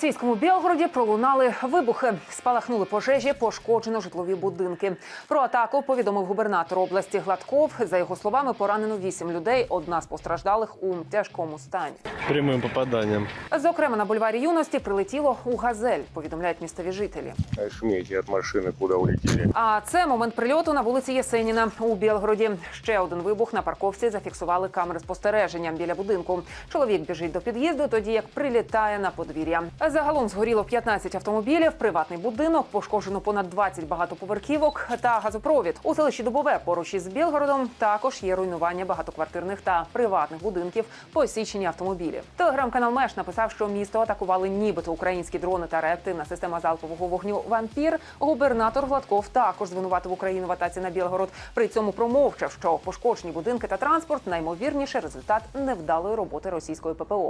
Російському Білгороді пролунали вибухи, спалахнули пожежі, пошкоджено житлові будинки. Про атаку повідомив губернатор області Гладков. За його словами, поранено вісім людей. Одна з постраждалих у тяжкому стані. прямым попаданием. Зокрема, на бульварі юності прилетіло у газель. Повідомляють місцеві жителі. Шмейте от машины, куда улетели. А це момент прильоту на вулиці Єсеніна у Білгороді. Ще один вибух на парковці зафіксували камери спостереження біля будинку. Чоловік біжить до під'їзду, тоді як прилітає на подвір'я. Загалом згоріло 15 автомобілів, приватний будинок, пошкоджено понад 20 багатоповерхівок та газопровід. У селищі Дубове поруч із Білгородом також є руйнування багатоквартирних та приватних будинків, посічені автомобілів. Телеграм-канал Меш написав, що місто атакували нібито українські дрони та реактивна система залпового вогню Вампір. Губернатор Гладков також звинуватив Україну в атаці на Білгород. При цьому промовчав, що пошкоджені будинки та транспорт наймовірніше результат невдалої роботи російської ППО.